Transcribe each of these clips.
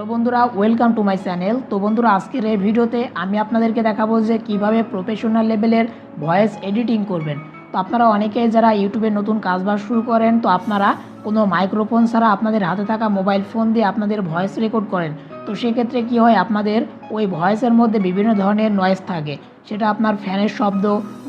Hello বন্ধুরা welcome to my channel তো বন্ধুরা, আজকের এই ভিডিওতে আমি আপনাদেরকে দেখাবো যে কীভাবে প্রফেশনাল লেভেলের ভয়েস এডিটিং করবেন। তো আপনারা অনেকেই যারা ইউটিউবে নতুন কাজবাজ শুরু করেন, তো আপনারা কোনো মাইক্রোফোন ছাড়া আপনাদের হাতে থাকা মোবাইল ফোন দিয়ে আপনাদের ভয়েস রেকর্ড করেন। তো সেক্ষেত্রে কি হয়, আপনাদের ওই ভয়েসের মধ্যে বিভিন্ন ধরনের নয়েজ থাকে। সেটা আপনার ফ্যানের শব্দ,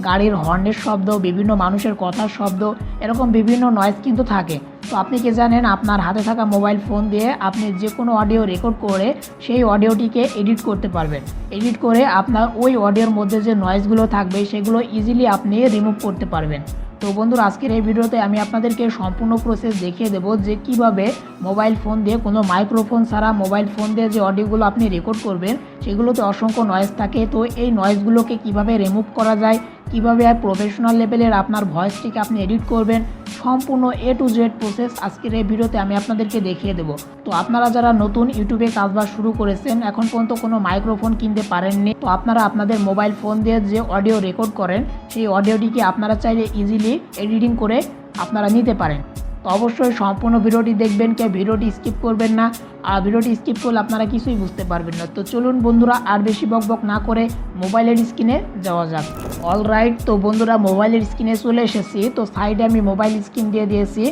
গাড়ির হর্নের শব্দ, বিভিন্ন মানুষের কথার শব্দ, এরকম বিভিন্ন নয়েজ কিন্তু থাকে। তো আপনি কি জানেন, আপনার হাতে থাকা মোবাইল ফোন দিয়ে আপনি যে কোনো অডিও রেকর্ড করে সেই অডিওটিকে এডিট করতে পারবেন। এডিট করে আপনার ওই অডিওর মধ্যে যে নয়েজগুলো থাকবে, সেগুলো ইজিলি আপনি রিমুভ করতে পারবেন। তো বন্ধুরা, আজকের এই ভিডিওতে আমি আপনাদেরকে সম্পূর্ণ প্রসেস দেখিয়ে দেব যে কীভাবে মোবাইল ফোন দিয়ে কোনো মাইক্রোফোন ছাড়া মোবাইল ফোন দিয়ে যে অডিওগুলো আপনি রেকর্ড করবেন, সেগুলোতে অসংখ্য নয়েজ থাকে। তো এই নয়েজগুলোকে কীভাবে রিমুভ করা যায়, কীভাবে প্রফেশনাল লেভেলের আপনার ভয়েসটিকে আপনি এডিট করবেন সম্পূর্ণ এ টু জেড প্রসেস আজকের এই ভিডিওতে আমি আপনাদেরকে দেখিয়ে দেবো। তো আপনারা যারা নতুন ইউটিউবে কাজবাজ শুরু করেছেন, এখন পর্যন্ত কোনো মাইক্রোফোন কিনতে পারেননি, তো আপনারা আপনাদের মোবাইল ফোন দিয়ে যে অডিও রেকর্ড করেন, সেই অডিওটিকে আপনারা চাইলে ইজিলি এডিটিং করে আপনারা নিতে পারেন। তো অবশ্যই সম্পূর্ণ ভিডিওটি দেখবেন কে ভিডিওটি স্কিপ করবেন না। আর ভিডিওটি স্কিপ করলে আপনারা কিছুই বুঝতে পারবেন না। তো চলুন বন্ধুরা, আর বেশি বকবক না করে মোবাইলের স্ক্রিনে যাওয়া যাক। অল রাইট তো বন্ধুরা, মোবাইলের স্ক্রিনে চলে এসেছি। তো সাইডে আমি মোবাইল স্ক্রিন দিয়ে দিয়েছি।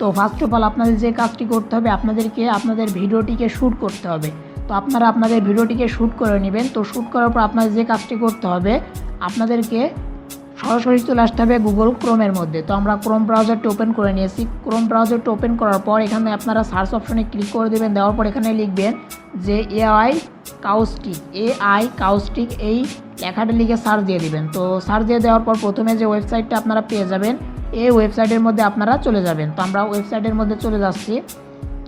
তো ফার্স্ট অফ অল আপনাদের যে কাজটি করতে হবে, আপনাদেরকে আপনাদের ভিডিওটিকে শ্যুট করতে হবে। তো আপনারা আপনাদের ভিডিওটিকে শ্যুট করে নেবেন। তো শ্যুট করার পর আপনাদের যে কাজটি করতে হবে, আপনাদেরকে সরাসরি চলে আসতে হবে গুগল ক্রোমের মধ্যে। তো আমরা ক্রোম ব্রাউজারটি ওপেন করে নিয়েছি। ক্রোম ব্রাউজারটি ওপেন করার পর এখানে আপনারা সার্চ অপশনে ক্লিক করে দেবেন। দেওয়ার পর এখানে লিখবেন যে এআই কাউস্টিক এ আই কাউস্টিক এই লেখাটা লিখে সার্চ দিয়ে দিবেন। তো সার্চ দিয়ে দেওয়ার পর প্রথমে যে ওয়েবসাইটটা আপনারা পেয়ে যাবেন, এই ওয়েবসাইটের মধ্যে আপনারা চলে যাবেন। তো আমরা ওয়েবসাইটের মধ্যে চলে যাচ্ছি।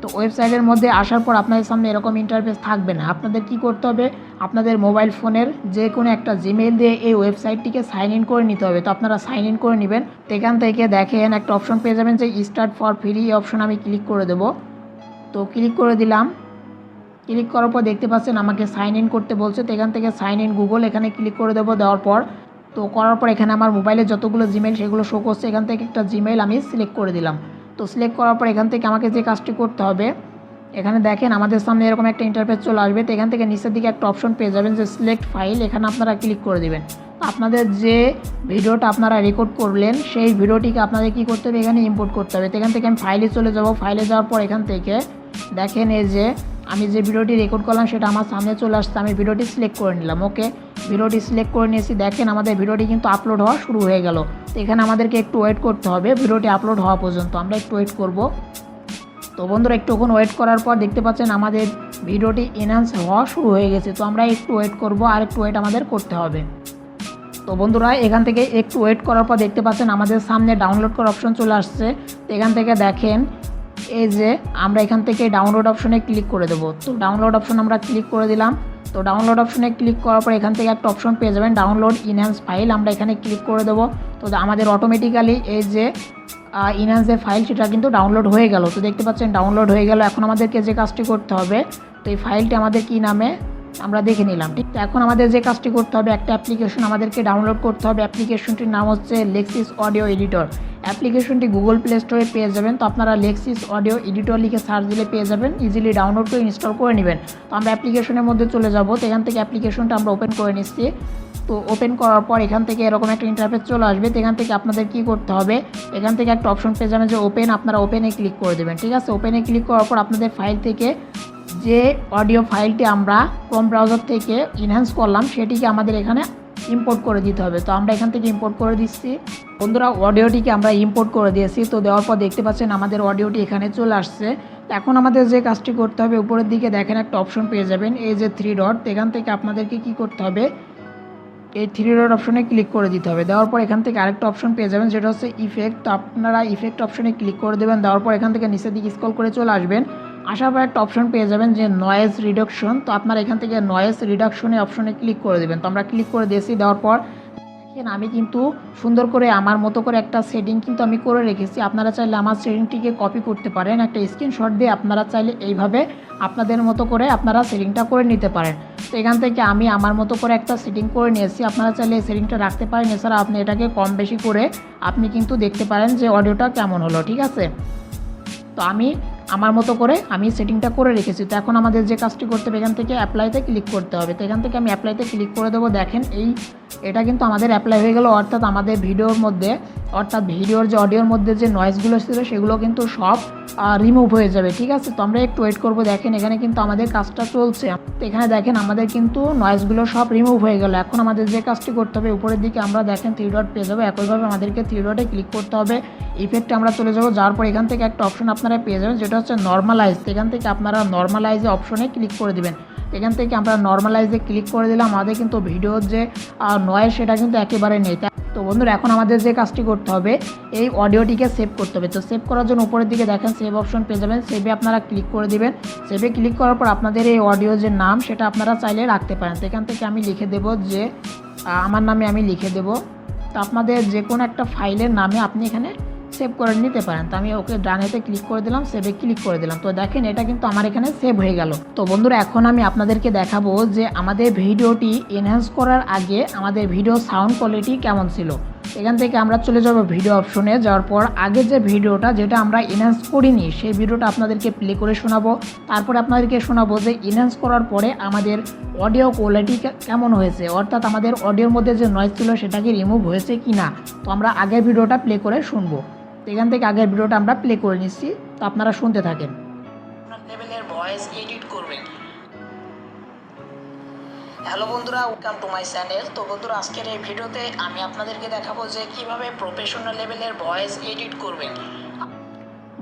তো ওয়েবসাইটের মধ্যে আসার পর আপনাদের সামনে এরকম ইন্টারফেস থাকবে না। আপনাদের কি করতে হবে? আপনাদের মোবাইল ফোনের যে কোনো একটা জিমেইল দিয়ে এই ওয়েবসাইটটিকে সাইন ইন করে নিতে হবে। তো আপনারা সাইন ইন করে নেবেন। তো এখান থেকে দেখেন একটা অপশন পেয়ে যাবেন যে স্টার্ট ফর ফ্রি অপশন আমি ক্লিক করে দেব। তো ক্লিক করে দিলাম। ক্লিক করার পর দেখতে পাচ্ছেন আমাকে সাইন ইন করতে বলছে। তো এখান থেকে সাইন ইন গুগল এখানে ক্লিক করে দেবো দেওয়ার পর। তো করার পর এখানে আমার মোবাইলে যতগুলো জিমেইল সেগুলো শো করছে। এখান থেকে একটা জিমেইল আমি সিলেক্ট করে দিলাম। তো সিলেক্ট করার পর এখান থেকে আমাকে যে কাজটি করতে হবে, এখানে দেখেন আমাদের সামনে এরকম একটা ইন্টারফেস চলে আসবে। তো এখান থেকে নিচের দিকে একটা অপশন পেয়ে যাবেন যে সিলেক্ট ফাইল এখানে আপনারা ক্লিক করে দেবেন। আপনাদের যে ভিডিওটা আপনারা রেকর্ড করলেন, সেই ভিডিওটিকে আপনাদের কি করতে হবে? এখানে ইম্পোর্ট করতে হবে। তো এখান থেকে আমি ফাইলে চলে যাব। ফাইলে যাওয়ার পর এখান থেকে দেখেন এই যে আমি যে ভিডিওটি রেকর্ড করলাম, সেটা আমার সামনে চলে আসছে। আমি ভিডিওটি সিলেক্ট করে নিলাম। ওকে ভিডিওটি সিলেক্ট করে নিয়েছি। দেখেন আমাদের ভিডিওটি কিন্তু আপলোড হওয়া শুরু হয়ে গেল। এখানে আমাদেরকে একটু ওয়েট করতে হবে। ভিডিওটি আপলোড হওয়া পর্যন্ত আমরা একটু ওয়েট করব। তো বন্ধুরা একটুক্ষণ ওয়েট করার পর দেখতে পাচ্ছেন আমাদের ভিডিওটি এনহান্স হওয়া শুরু হয়ে গেছে। তো আমরা একটু ওয়েট করব আর একটু ওয়েট আমাদের করতে হবে। তো বন্ধুরা, এখান থেকে একটু ওয়েট করার পর দেখতে পাচ্ছেন আমাদের সামনে ডাউনলোড করার অপশন চলে আসছে। তো এখান থেকে দেখেন, এই যে আমরা এখান থেকে ডাউনলোড অপশনে ক্লিক করে দেবো। তো ডাউনলোড অপশন আমরা ক্লিক করে দিলাম। তো ডাউনলোড অপশনে ক্লিক করার পর এখান থেকে একটা অপশন পেয়ে যাবেন ডাউনলোড ইনহ্যান্স ফাইল আমরা এখানে ক্লিক করে দেবো। তো আমাদের অটোমেটিক্যালি এই যে ইনহ্যান্স যে ফাইল সেটা কিন্তু ডাউনলোড হয়ে গেল। তো দেখতে পাচ্ছেন ডাউনলোড হয়ে গেল। এখন আমাদেরকে যে কাজটি করতে হবে, তো এই ফাইলটি আমাদের কী নামে? আমরা দেখে নিলাম। ঠিক এখন আমাদের যে কাজটি করতে হবে, একটা অ্যাপ্লিকেশন আমাদেরকে ডাউনলোড করতে হবে। অ্যাপ্লিকেশনটির নাম হচ্ছে লেক্সিস অডিও এডিটর অ্যাপ্লিকেশনটি গুগল প্লে স্টোরে পেয়ে যাবেন। তো আপনারা লেক্সিস অডিও এডিটর লিখে সার্চ দিলে পেয়ে যাবেন। ইজিলি ডাউনলোড করে ইনস্টল করে নেবেন। তো আমরা অ্যাপ্লিকেশনের মধ্যে চলে যাব। তো এখান থেকে অ্যাপ্লিকেশনটা আমরা ওপেন করে নিচ্ছি। তো ওপেন করার পর এখান থেকে এরকম একটা ইন্টারফেস চলে আসবে। তো এখান থেকে আপনাদের কি করতে হবে? এখান থেকে একটা অপশন পেয়ে যাবেন যে ওপেন আপনারা ওপেনে ক্লিক করে দেবেন। ঠিক আছে? ওপেনে ক্লিক করার পর আপনাদের ফাইল থেকে যে অডিও ফাইলটি আমরা ক্রোম ব্রাউজার থেকে ইনহ্যান্স করলাম, সেটিকে আমাদের এখানে ইম্পোর্ট করে দিতে হবে। তো আমরা এখান থেকে ইম্পোর্ট করে দিচ্ছি। বন্ধুরা অডিওটিকে আমরা ইম্পোর্ট করে দিয়েছি। তো দেওয়ার পর দেখতে পাচ্ছেন, আমাদের অডিওটি এখানে চলে আসছে। এখন আমাদের যে কাজটি করতে হবে, উপরের দিকে দেখেন একটা অপশন পেয়ে যাবেন, এই যে থ্রি ডট এখান থেকে আপনাদেরকে কি করতে হবে, এই থ্রি ডট অপশনে ক্লিক করে দিতে হবে। দেওয়ার পর এখান থেকে আরেকটা অপশন পেয়ে যাবেন, যেটা হচ্ছে ইফেক্ট তো আপনারা ইফেক্ট অপশনে ক্লিক করে দেবেন, দেওয়ার পর এখান থেকে নিচের দিকে স্কল করে চলে আসবেন। আসার পর একটা অপশন পেয়ে যাবেন যে নয়েজ রিডাকশন তো আপনারা এখান থেকে নয়েজ রিডাকশনে অপশনে ক্লিক করে দেবেন। তো আমরা ক্লিক করে দিয়েছি, দেওয়ার পর দেখেন আমি কিন্তু সুন্দর করে আমার মতো করে একটা সেটিং কিন্তু আমি করে রেখেছি। আপনারা চাইলে আমার সেটিংটিকে কপি করতে পারেন। একটা স্ক্রিনশট দিয়ে আপনারা চাইলে এইভাবে আপনাদের মতো করে আপনারা সেটিংটা করে নিতে পারেন। তো এখান থেকে আমি আমার মতো করে একটা সেটিং করে নিয়েছি। আপনারা চাইলে এই সেটিংটা রাখতে পারেন। এছাড়া আপনি এটাকে কম বেশি করে আপনি কিন্তু দেখতে পারেন যে অডিওটা কেমন হলো, ঠিক আছে? তো আমি আমার মতো করে আমি সেটিংটা করে রেখেছি। তো এখন আমাদের যে কাজটি করতে হবে, এখান থেকে অ্যাপ্লাইতে ক্লিক করতে হবে। তো এখান থেকে আমি অ্যাপ্লাইতে ক্লিক করে দেবো। দেখেন এই এটা কিন্তু আমাদের অ্যাপ্লাই হয়ে গেল, অর্থাৎ আমাদের ভিডিওর মধ্যে, অর্থাৎ ভিডিওর যে অডিওর মধ্যে যে নয়েজগুলো ছিল, সেগুলো কিন্তু সব রিমুভ হয়ে যাবে, ঠিক আছে? তো আমরা একটু ওয়েট করব, দেখেন এখানে কিন্তু আমাদের কাজটা চলছে। এখানে দেখেন আমাদের কিন্তু নয়েজগুলো সব রিমুভ হয়ে গেল। এখন আমাদের যে কাজটি করতে হবে, উপরের দিকে আমরা দেখেন থ্রি ডট পেয়ে যাব। একইভাবে আমাদেরকে থ্রি ডটে ক্লিক করতে হবে। ইফেক্টে আমরা চলে যাব যাওয়ার পর এখান থেকে একটা অপশন আপনারা পেয়ে যাবেন, যেটা হচ্ছে নর্মালাইজ এখান থেকে আপনারা নর্মালাইজে অপশনে ক্লিক করে দিবেন। এখান থেকে আমরা নর্মালাইজে ক্লিক করে দিলাম। আমাদের কিন্তু ভিডিওর যে নয়েজ সেটা কিন্তু একেবারে নেই। তো বন্ধুরা, এখন আমাদের যে কাজটি করতে হবে, এই অডিওটিকে সেভ করতে হবে। তো সেভ করার জন্য উপরের দিকে দেখেন সেভ অপশন পেয়ে যাবেন। সেভে আপনারা ক্লিক করে দিবেন। সেভে ক্লিক করার পর আপনাদের এই অডিও যে নাম, সেটা আপনারা চাইলে রাখতে পারেন। তো এখান থেকে আমি লিখে দেব যে আমার নামে আমি লিখে দেব। তো আপনাদের যে কোনো একটা ফাইলের নামে আপনি এখানে সেভ করে নিতে পারেন। তো আমি ওকে ডানেতে ক্লিক করে দিলাম সেভে ক্লিক করে দিলাম। তো দেখেন, এটা কিন্তু আমার এখানে সেভ হয়ে গেল। তো বন্ধুরা, এখন আমি আপনাদেরকে দেখাবো যে আমাদের ভিডিওটি এনহ্যান্স করার আগে আমাদের ভিডিও সাউন্ড কোয়ালিটি কেমন ছিল। এখান থেকে আমরা চলে যাব ভিডিও অপশনে যাওয়ার পর আগে যে ভিডিওটা যেটা আমরা এনহ্যান্স করিনি, সেই ভিডিওটা আপনাদেরকে প্লে করে শোনাবো। তারপরে আপনাদেরকে শোনাবো যে এনহ্যান্স করার পরে আমাদের অডিও কোয়ালিটি কেমন হয়েছে? অর্থাৎ আমাদের অডিওর মধ্যে যে নয়েজ ছিল, সেটা কি রিমুভ হয়েছে কি না তো আমরা আগের ভিডিওটা প্লে করে শুনব। তো এখান থেকে আগের ভিডিওটা আমরা প্লে করে নিচ্ছি তো আপনারা শুনতে থাকেন। লেভেলের ভয়েস এডিট করবেন। হ্যালো বন্ধুরা ওয়েলকাম টু মাই চ্যানেল তো বন্ধুরা আজকের এই ভিডিওতে আমি আপনাদেরকে দেখাবো যে কীভাবে প্রফেশনাল লেভেলের ভয়েস এডিট করবেন।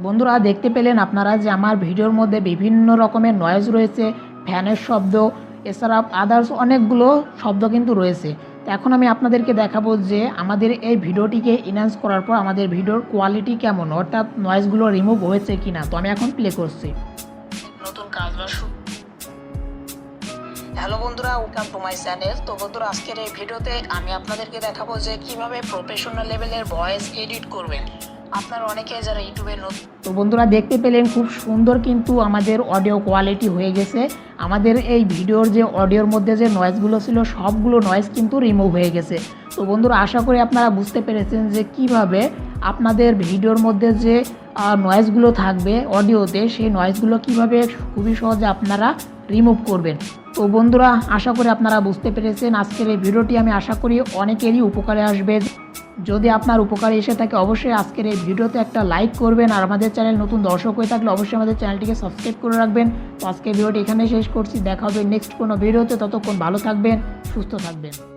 বন্ধুরা দেখতে পেলেন আপনারা যে আমার ভিডিওর মধ্যে বিভিন্ন রকমের নয়েজ রয়েছে ফ্যানের শব্দ এছাড়া আদার্স অনেকগুলো শব্দ কিন্তু রয়েছে। তো এখন আমি আপনাদেরকে দেখাবো যে আমাদের এই ভিডিওটিকে এনহান্স করার পর আমাদের ভিডিওর কোয়ালিটি কেমন, অর্থাৎ নয়েজগুলো রিমুভ হয়েছে কি না তো আমি এখন প্লে করছি। নতুন কাজ হ্যালো বন্ধুরা ওয়েলকাম টু মাই চ্যানেল তো বন্ধুরা, আজকের এই ভিডিওতে আমি আপনাদেরকে দেখাবো যে কীভাবে প্রফেশনাল লেভেলের ভয়েস এডিট করবেন। আপনারা অনেকে যারা ইউটিউবে নতুন তো বন্ধুরা দেখতে পেলেন খুব সুন্দর কিন্তু আমাদের অডিও কোয়ালিটি হয়ে গেছে। আমাদের এই ভিডিওর যে অডিওর মধ্যে যে নয়েজগুলো ছিল, সবগুলো নয়েজ কিন্তু রিমুভ হয়ে গেছে। তো বন্ধুরা আশা করি আপনারা বুঝতে পেরেছেন যে কীভাবে আপনাদের ভিডিওর মধ্যে যে নয়েজগুলো থাকবে অডিওতে সেই নয়েজগুলো কীভাবে খুবই সহজে আপনারা রিমুভ করবেন। তো বন্ধুরা আশা করি আপনারা বুঝতে পেরেছেন। আজকের এই ভিডিওটি আমি আশা করি অনেকেরই উপকারে আসবে। যদি আপনার উপকারে এসে থাকে, অবশ্যই আজকের এই ভিডিওতে একটা লাইক করবেন। আর আমাদের চ্যানেল নতুন দর্শক হয়ে থাকলে অবশ্যই আমাদের চ্যানেলটিকে সাবস্ক্রাইব করে রাখবেন। তো আজকের ভিডিওটি এখানে শেষ করছি। দেখা হবে নেক্সট কোনো ভিডিওতে। ততক্ষণ ভালো থাকবেন, সুস্থ থাকবেন।